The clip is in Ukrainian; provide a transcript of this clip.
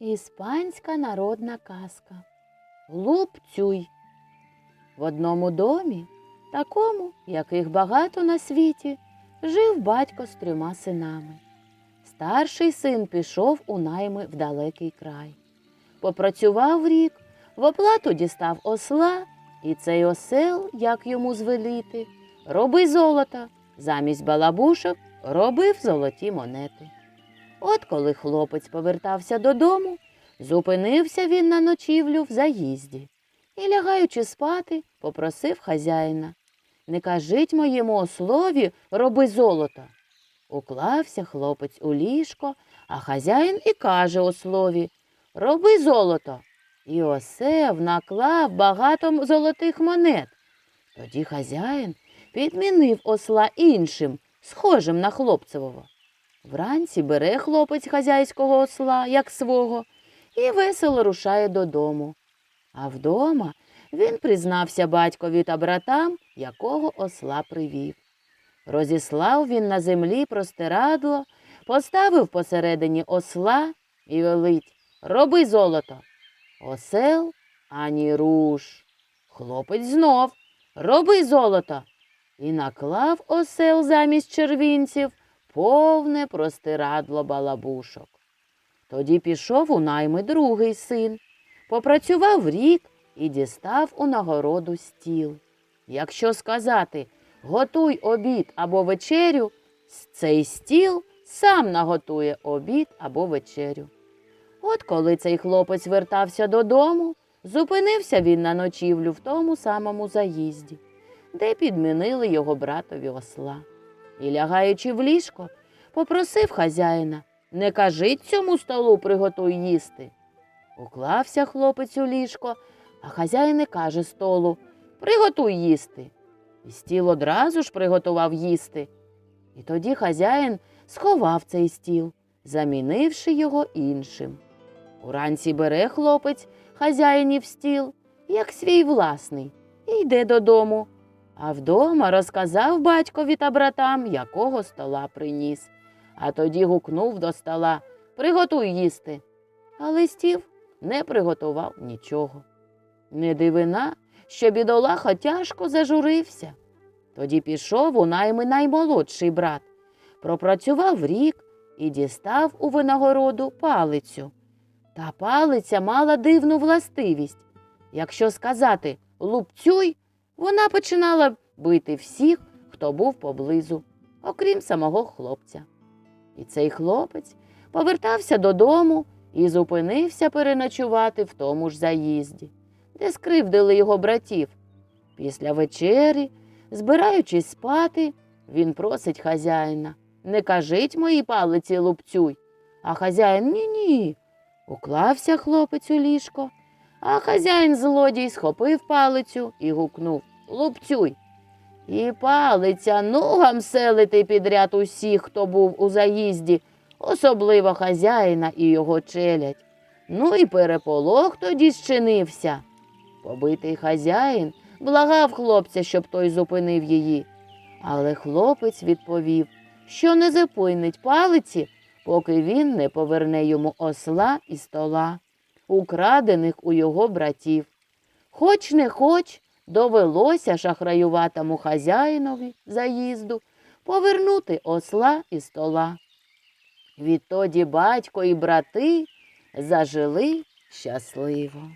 Іспанська народна казка. Лупцюй. В одному домі, такому, яких багато на світі, жив батько з трьома синами. Старший син пішов у найми в далекий край. Попрацював рік, в оплату дістав осла, і цей осел, як йому звеліти, роби золота, замість балабушок робив золоті монети. От коли хлопець повертався додому, зупинився він на ночівлю в заїзді і, лягаючи спати, попросив хазяїна. Не кажіть моєму ослові, роби золото. Уклався хлопець у ліжко, а хазяїн і каже ослові Роби золото. І осев наклав багато золотих монет. Тоді хазяїн підмінив осла іншим, схожим на хлопцевого. Вранці бере хлопець хазяйського осла, як свого, і весело рушає додому. А вдома він признався батькові та братам, якого осла привів. Розіслав він на землі простирадло, поставив посередині осла і велить Роби золото. Осел ані руш. Хлопець знов Роби золото. І наклав осел замість червінців повне простирадло балабушок. Тоді пішов у найми другий син, попрацював рік і дістав у нагороду стіл. Якщо сказати готуй обід або вечерю, цей стіл сам наготує обід або вечерю. От коли цей хлопець вертався додому, зупинився він на ночівлю в тому самому заїзді, де підмінили його братові осла. І, лягаючи в ліжко, попросив хазяїна не кажіть цьому столу приготуй їсти. Уклався хлопець у ліжко, а хазяїн і каже столу Приготуй їсти. І стіл одразу ж приготував їсти. І тоді хазяїн сховав цей стіл, замінивши його іншим. Уранці бере хлопець хазяїнів стіл, як свій власний, і йде додому. А вдома розказав батькові та братам, якого стола приніс. А тоді гукнув до стола Приготуй їсти. Але стів не приготував нічого. Не дивина, що бідолаха тяжко зажурився. Тоді пішов у найми наймолодший брат, пропрацював рік і дістав у винагороду палицю. Та палиця мала дивну властивість. Якщо сказати лупцюй, вона починала бити всіх, хто був поблизу, окрім самого хлопця. І цей хлопець повертався додому і зупинився переночувати в тому ж заїзді, де скривдили його братів. Після вечері, збираючись спати, він просить хазяїна не кажіть моїй палиці лупцюй. А хазяїн ні ні. Уклався хлопець у ліжко, а хазяїн злодій схопив палицю і гукнув Лупцюй. І палиця ногам селити підряд усіх, хто був у заїзді, особливо хазяїна і його челядь. Ну і переполох тоді зчинився. Побитий хазяїн благав хлопця, щоб той зупинив її. Але хлопець відповів, що не зупинить палиці, поки він не поверне йому осла і стола, украдених у його братів. Хоч не хоч, довелося шахраюватому хазяїнові заїзду повернути осла і стола. Відтоді батько і брати зажили щасливо.